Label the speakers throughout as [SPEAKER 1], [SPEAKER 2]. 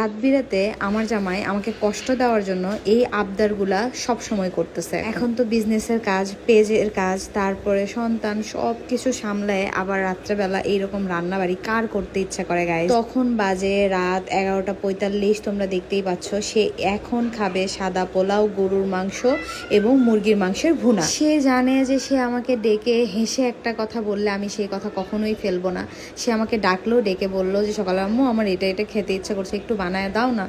[SPEAKER 1] রাত বিরাতে আমার জামাই আমাকে কষ্ট দেওয়ার জন্য এই আবদারগুলা সব সময় করতেছে। এখন তো বিজনেসের কাজ পেজের কাজ, তারপরে সন্তান সব কিছু সামলায়, আবার রাত্রেবেলা এইরকম রান্নাবাড়ি কার করতে ইচ্ছা করে গায়ে তখন বাজে রাত এগারোটা পঁয়তাল্লিশ, তোমরা দেখতেই পাচ্ছ, সে এখন খাবে সাদা পোলাও, গরুর মাংস এবং মুরগির মাংসের ভুনা। সে জানে যে সে আমাকে ডেকে হেসে একটা কথা বললে আমি সেই কথা কখনোই ফেলব না। সে আমাকে ডাকলো, ডেকে বলল যে, সকালে আম্মু, আমার এটা এটা খেতে ইচ্ছা করছে, একটু বানায় দাও না।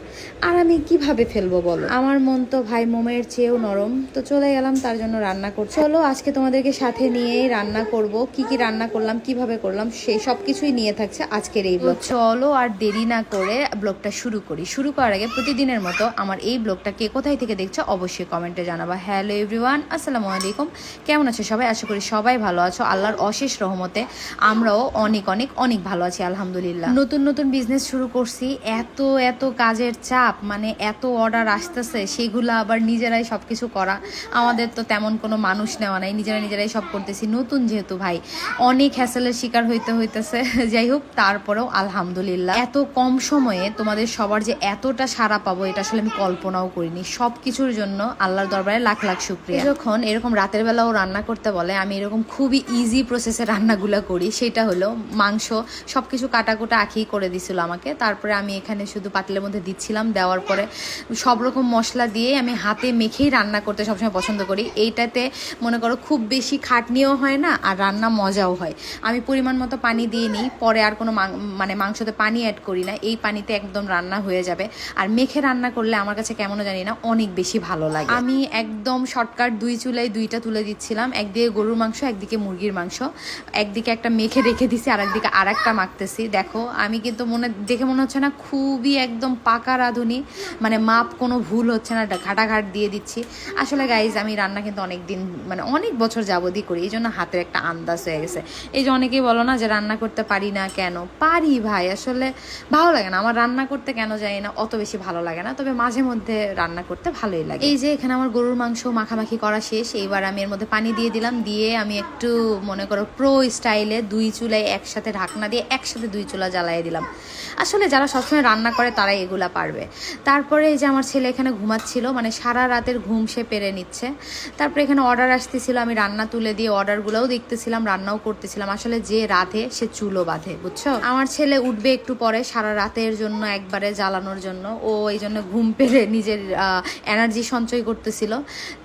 [SPEAKER 1] আর আমি কীভাবে ফেলব বলো? আমার মন তো ভাই মোমের চেয়েও নরম। তো চলে গেলাম, তার জন্য রান্না করছি। চলো, আজকে তোমাদেরকে সাথে নিয়েই রান্না করব। কি কি রান্না করলাম, কীভাবে করলাম, সেই সব কিছুই নিয়ে থাকছে আজকের এই ব্লগ চলো, আর দেরি না করে ব্লগটা শুরু করি। শুরু করার আগে প্রতিদিনের মতো আমার এই ব্লগটা কে কোথায় থেকে দেখছ অবশ্যই কমেন্টে জানাবা। হ্যালো এভরিওয়ান, আসসালামু আলাইকুম। কেমন আছো সবাই? আশা করি সবাই ভালো আছো। আল্লাহর অশেষ রহমতে আমরাও অনেক অনেক অনেক ভালো আছি, আলহামদুলিল্লাহ। নতুন নতুন বিজনেস শুরু করছি। এত এত কাজের চাপ মানে এত অর্ডার আসতেছে, সেগুলো আবার নিজেরাই সব কিছু করা। আমাদের তো তেমন কোনো মানুষ নেওয়া নাই, নিজেরা নিজেরাই সব করতেছি। নতুন যেহেতু ভাই, অনেক হ্যাসেলের শিকার হইতে হইতেছে। যাই হোক, তারপরেও আলহামদুলিল্লাহ। এত কম সময়ে তোমাদের সবার যে এতটা সারা পাবো, এটা আসলে আমি কল্পনাও করিনি। সব কিছুর জন্য আল্লাহর দরবারে লাখ লাখ শুক্রিয়া। যখন এরকম রাতের বেলাও রান্না করতে বলে, আমি এরকম খুবই ইজি প্রসেসে রান্নাগুলো করি। সেটা হলো মাংস সব কিছু কাটাকুটা আঁকিয়ে করে দিছিল আমাকে। তারপরে আমি এখানে শুধু পাতিলের মধ্যে দিচ্ছিলাম, দেওয়ার পরে সব রকম মশলা দিয়ে আমি হাতে মেখেই রান্না করতে সবসময় পছন্দ করি। এইটাতে মনে করো খুব বেশি খাটনিও হয় না আর রান্না মজাও হয়। আমি পরিমাণ মতো পানি দিয়ে নিই, পরে আর কোনো মানে মাংসতে পানি অ্যাড করি না, এই পানিতে একদম রান্না হয়ে যাবে। আর মেখে রান্না করলে আমার কাছে কেমন জানি না, অনেক বেশি ভালো লাগে। আমি একদম শর্টকাট দুই চুলাই দুইটা তুলে দিচ্ছিলাম, একদিকে গরুর মাংস, একদিকে মুরগির মাংস। একদিকে একটা মেখে রেখে দিছি আর একদিকে আর একটা মাখতেছি। দেখো, আমি কিন্তু মনে, দেখে মনে হচ্ছে না খুবই একদম পাকা রাঁধুনি। মানে মাপ কোনো ভুল হচ্ছে না, ঘাটাঘাট দিয়ে দিচ্ছি। আসলে গাইজ আমি রান্না কিন্তু অনেক দিন মানে অনেক বছর যাবতই করি এই জন্য হাতের একটা আন্দাজ হয়ে গেছে। এই যে অনেকেই বলো না যে রান্না করতে পারি না কেন? পারি ভাই, আসলে ভালো লাগে না। আমার রান্না করতে কেন জানি না, অত বেশি ভালো লাগে না। তবে মাঝে মধ্যে রান্না করতে ভালোই লাগে। এই যে এখানে আমার গরুর মাংস মাখামাখি করা শেষ, এইবার আমি এর মধ্যে পানি দিয়ে দিলাম। দিয়ে আমি একটু, মনে করো প্রো স্টাইলে দুই চুলায় একসাথে ঢাকনা দিয়ে একসাথে দুই চুলা জ্বালায় দিলাম। আসলে যারা সবসময় রান্না করে তারাই এগুলা পারবে। তারপরে এই যে আমার ছেলে এখানে ঘুমাচ্ছিল মানে সারা রাতের ঘুম সে পেরে নিচ্ছে। তারপরে এখানে অর্ডার আসতেছিল, আমি রান্না তুলে দিয়ে অর্ডারগুলোও দেখতেছিলাম, রান্নাও করতেছিলাম। আসলে যে রাধে, সে চুলো বাঁধে, বুঝছ? আমার ছেলে উঠবে একটু পরে সারা রাতের জন্য একবারে জ্বালানোর জন্য। ও এই জন্য ঘুম পেরে নিজের এনার্জি সঞ্চয় করতেছিল।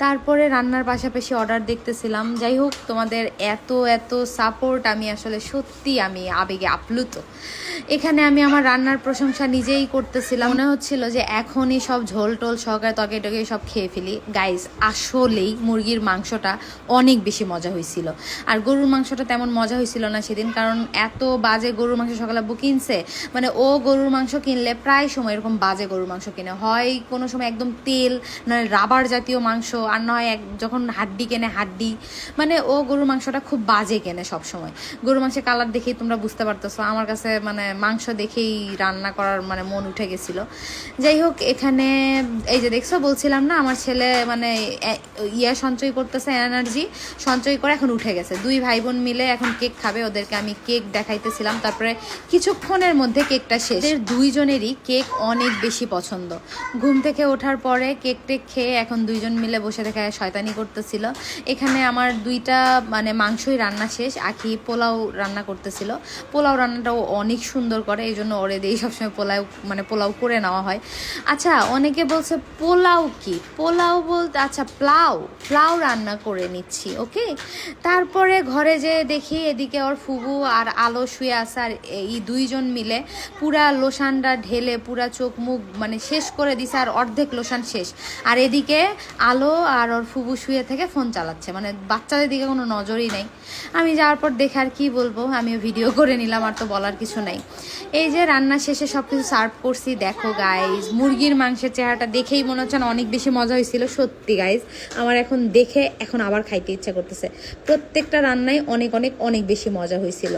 [SPEAKER 1] তারপরে রান্নার পাশাপাশি অর্ডার দেখতেছিলাম। যাই হোক, তোমাদের এত এত সাপোর্ট আমি আসলে সত্যি আমি আবেগে আপ্লুত। এখানে আমি আমার রান্নার প্রশংসা নিজেই করতেছিলাম। মনে হচ্ছিল যে এখনই সব ঝোল টোল সহকারে তরকারি টরকারি সব খেয়ে ফেলি। গাইস আসলেই মুরগির মাংসটা অনেক বেশি মজা হয়েছিল। আর গরুর মাংসটা তেমন মজা হয়েছিল না সেদিন, কারণ এত বাজে গরুর মাংস সকালে আব্বু কিনছে। মানে ও গরুর মাংস কিনলে প্রায় সময় এরকম বাজে গরুর মাংস কিনে। হয় কোনো সময় একদম তেল, নয় রাবার জাতীয় মাংস, আর নয় এক যখন হাড্ডি কেনে হাড্ডি। মানে ও গরুর মাংসটা খুব বাজে কেনে সব সময় গরুর মাংসের কালার দেখেই তোমরা বুঝতে পারতেছো। আমার কাছে মানে মাংস দেখেই রান্না করার মানে মন উঠে গেছিল। যাই হোক, এখানে এই যে দেখছ, বলছিলাম না, আমার ছেলে মানে ইয়া সঞ্চয় করতেছে এনার্জি সঞ্চয় করে এখন উঠে গেছে। দুই ভাই বোন মিলে এখন কেক খাবে, ওদেরকে আমি কেক দেখাইতেছিলাম। তারপরে কিছুক্ষণের মধ্যে কেকটা শেষ। এদের দুইজনেরই কেক অনেক বেশি পছন্দ। ঘুম থেকে ওঠার পরে কেক টেক খেয়ে এখন দুইজন মিলে বসে থেকে শয়তানি করতেছিল। এখানে আমার দুইটা মানে মাংসই রান্না শেষ। আখি পোলাও রান্না করতেছিল। পোলাও রান্নাটাও অনেক সুন্দর করে, এই জন্য ওরে দিয়ে সবসময় পোলাও মানে পোলাও করে নেওয়া হয়। আচ্ছা অনেকে বলছে পোলাও কি? পোলাও বলতে আচ্ছা প্লাউ প্লাউ রান্না করে নিচ্ছি, ওকে? তারপরে ঘরে যে দেখি এদিকে ওর ফুবু আর আলো শুয়ে আছে আর এই দুইজন মিলে পুরা লোশানটা ঢেলে পুরা চোখ মুখ মানে শেষ করে দিছে আর অর্ধেক লোশান শেষ। আর এদিকে আলো আর ওর ফুবু শুয়ে থেকে ফোন চালাচ্ছে মানে বাচ্চাদের দিকে কোনো নজরই নেই। আমি যাওয়ার পর দেখে আর কি বলব, আমিও ভিডিও করে নিলাম, আর তো বলার কিছু নাই। এই যে রান্না শেষে সব কিছু সার্ভ করছি। দেখো গাইজ মুরগির মাংসের চেহারাটা দেখেই মনে হচ্ছে না অনেক বেশি মজা হয়েছিল। সত্যি গাইজ আমার এখন দেখে এখন আবার খাইতে ইচ্ছা করতেছে। প্রত্যেকটা রান্নায় অনেক অনেক অনেক বেশি মজা হয়েছিল।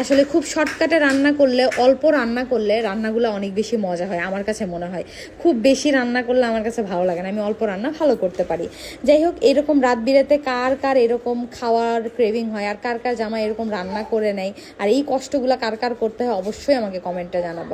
[SPEAKER 1] আসলে খুব শর্টকাটে রান্না করলে, অল্প রান্না করলে রান্নাগুলো অনেক বেশি মজা হয়, আমার কাছে মনে হয়। খুব বেশি রান্না করলে আমার কাছে ভালো লাগে না, আমি অল্প রান্না ভালো করতে পারি। যাই হোক, এরকম রাত বিরাতে কার কার এরকম খাওয়ার ক্রেভিং হয়, আর কার কার জামা এরকম রান্না করে নেয়, আর এই কষ্টগুলো কার কার করতে হয়, অবশ্যই আমাকে কমেন্টটা জানাব।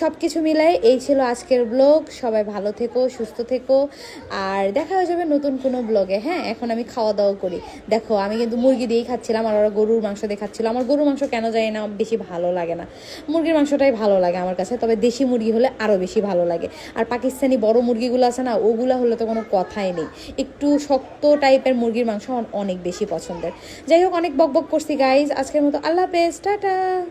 [SPEAKER 1] সব কিছু কিছু মিলাই এই ছিল আজকের ব্লগ। সবাই ভালো থেকো, সুস্থ থেকো। আর দেখা হয়ে যাবে নতুন কোনো ব্লগে হ্যাঁ? এখন আমি খাওয়া দাওয়া করি। দেখো, আমি কিন্তু মুরগি দিয়েই খাচ্ছিলাম আর ওরা গরুর মাংস দিয়ে খাচ্ছিল। আমার গরুর মাংস কেন যায় না, বেশি ভালো লাগে না। মুরগির মাংসটাই ভালো লাগে আমার কাছে, তবে দেশি মুরগি হলে আরও বেশি ভালো লাগে। আর পাকিস্তানি বড় মুরগিগুলো আছে না, ওগুলো হলে তো কোনো কথাই নেই। একটু শক্ত টাইপের মুরগির মাংস আমার অনেক বেশি পছন্দের। যাই হোক, অনেক বক বক করছি গাইজ আজকের মতো আল্লাহ হাফেজ, টাটা।